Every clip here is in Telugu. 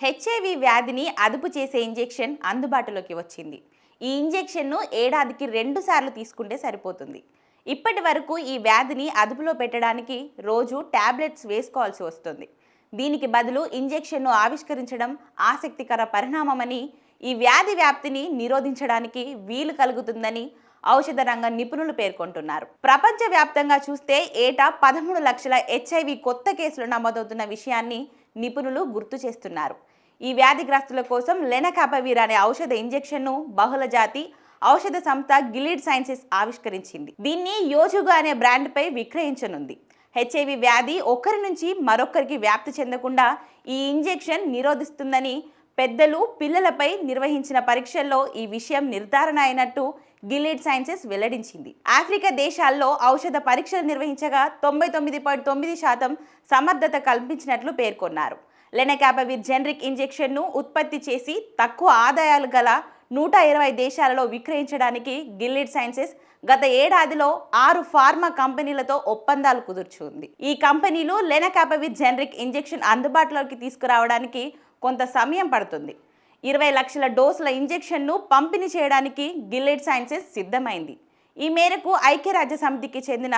హెచ్ఐవి వ్యాధిని అదుపు చేసే ఇంజెక్షన్ అందుబాటులోకి వచ్చింది. ఈ ఇంజెక్షన్ను ఏడాదికి రెండు సార్లు తీసుకుంటే సరిపోతుంది. ఇప్పటి వరకు ఈ వ్యాధిని అదుపులో పెట్టడానికి రోజు టాబ్లెట్స్ వేసుకోవాల్సి వస్తుంది. దీనికి బదులు ఇంజెక్షన్ను ఆవిష్కరించడం ఆసక్తికర పరిణామమని ఈ వ్యాధి వ్యాప్తిని నిరోధించడానికి వీలు కలుగుతుందని ఔషధ రంగ నిపుణులు పేర్కొంటున్నారు. ప్రపంచవ్యాప్తంగా చూస్తే ఏటా పదమూడు లక్షల హెచ్ఐవి కొత్త కేసులు నమోదవుతున్న విషయాన్ని నిపుణులు గుర్తు చేస్తున్నారు. ఈ వ్యాధిగ్రస్తుల కోసం లెనకాపవీర్ అనే ఔషధ ఇంజెక్షన్ను బహుళ జాతి ఔషధ సంస్థ గిలీడ్ సైన్సెస్ ఆవిష్కరించింది. దీన్ని యోజుగా అనే బ్రాండ్పై విక్రయించనుంది. హెచ్ఐవి వ్యాధి ఒకరి నుంచి మరొకరికి వ్యాప్తి చెందకుండా ఈ ఇంజెక్షన్ నిరోధిస్తుందని పెద్దలు పిల్లలపై నిర్వహించిన పరీక్షల్లో ఈ విషయం నిర్ధారణ అయినట్టు గిలీడ్ సైన్సెస్ వెల్లడించింది. ఆఫ్రికా దేశాల్లో ఔషధ పరీక్షలు నిర్వహించగా తొంభై తొమ్మిది పాయింట్ తొమ్మిది శాతం సమర్థత కల్పించినట్లు పేర్కొన్నారు. లెనకాపవిర్ జెనరిక్ ఇంజెక్షన్ను ఉత్పత్తి చేసి తక్కువ ఆదాయాలు గల నూట ఇరవై దేశాలలో విక్రయించడానికి గిల్లిడ్ సైన్సెస్ గత ఏడాదిలో ఆరు ఫార్మా కంపెనీలతో ఒప్పందాలు కుదుర్చుంది. ఈ కంపెనీలు లెనకాపవిర్ జెనరిక్ ఇంజెక్షన్ అందుబాటులోకి తీసుకురావడానికి కొంత సమయం పడుతుంది. ఇరవై లక్షల డోసుల ఇంజెక్షన్ను పంపిణీ చేయడానికి గిల్లెడ్ సైన్సెస్ సిద్ధమైంది. ఈ మేరకు ఐక్యరాజ్య సమితికి చెందిన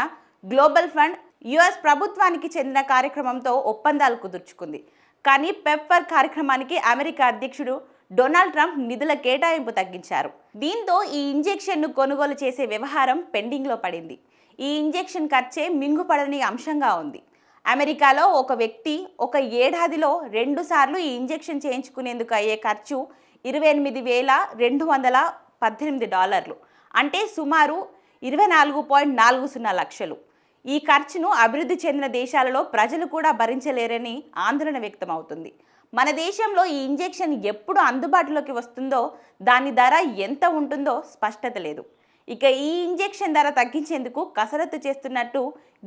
గ్లోబల్ ఫండ్ యుఎస్ ప్రభుత్వానికి చెందిన కార్యక్రమంతో ఒప్పందాలు కుదుర్చుకుంది. కానీ పెప్పర్ కార్యక్రమానికి అమెరికా అధ్యక్షుడు డొనాల్డ్ ట్రంప్ నిధుల కేటాయింపు తగ్గించారు. దీంతో ఈ ఇంజెక్షన్ను కొనుగోలు చేసే వ్యవహారం పెండింగ్లో పడింది. ఈ ఇంజెక్షన్ ఖర్చే మింగుపడని అంశంగా ఉంది. అమెరికాలో ఒక వ్యక్తి ఒక ఏడాదిలో రెండుసార్లు ఈ ఇంజెక్షన్ చేయించుకునేందుకు అయ్యే ఖర్చు ఇరవై ఎనిమిది వేల రెండు వందల పద్దెనిమిది డాలర్లు. అంటే సుమారు ఇరవై నాలుగు పాయింట్ నాలుగు సున్నా లక్షలు. ఈ ఖర్చును అభివృద్ధి చెందిన దేశాలలో ప్రజలు కూడా భరించలేరని ఆందోళన వ్యక్తమవుతుంది. మన దేశంలో ఈ ఇంజెక్షన్ ఎప్పుడు అందుబాటులోకి వస్తుందో దాని ధర ఎంత ఉంటుందో స్పష్టత లేదు. ఇక ఈ ఇంజెక్షన్ ధర తగ్గించేందుకు కసరత్తు చేస్తున్నట్టు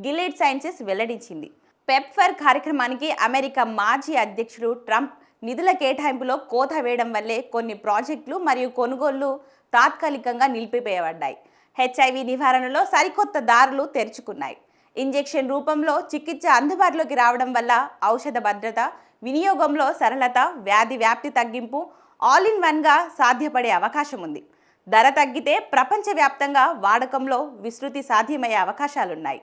గిలేడ్ సైన్సెస్ వెల్లడించింది. పెప్ఫర్ కార్యక్రమానికి అమెరికా మాజీ అధ్యక్షుడు ట్రంప్ నిధుల కేటాయింపులో కోత వేయడం వల్లే కొన్ని ప్రాజెక్టులు మరియు కొనుగోళ్ళు తాత్కాలికంగా నిలిపివేయబడ్డాయి. హెచ్ఐవి నివారణలో సరికొత్త దారులు తెరుచుకున్నాయి. ఇంజెక్షన్ రూపంలో చికిత్స అందుబాటులోకి రావడం వల్ల ఔషధ భద్రత వినియోగంలో సరళత వ్యాధి వ్యాప్తి తగ్గింపు ఆల్ ఇన్ వన్గా సాధ్యపడే అవకాశం ఉంది. ధర తగ్గితే ప్రపంచవ్యాప్తంగా వాడకంలో విస్తృతి సాధ్యమయ్యే అవకాశాలున్నాయి.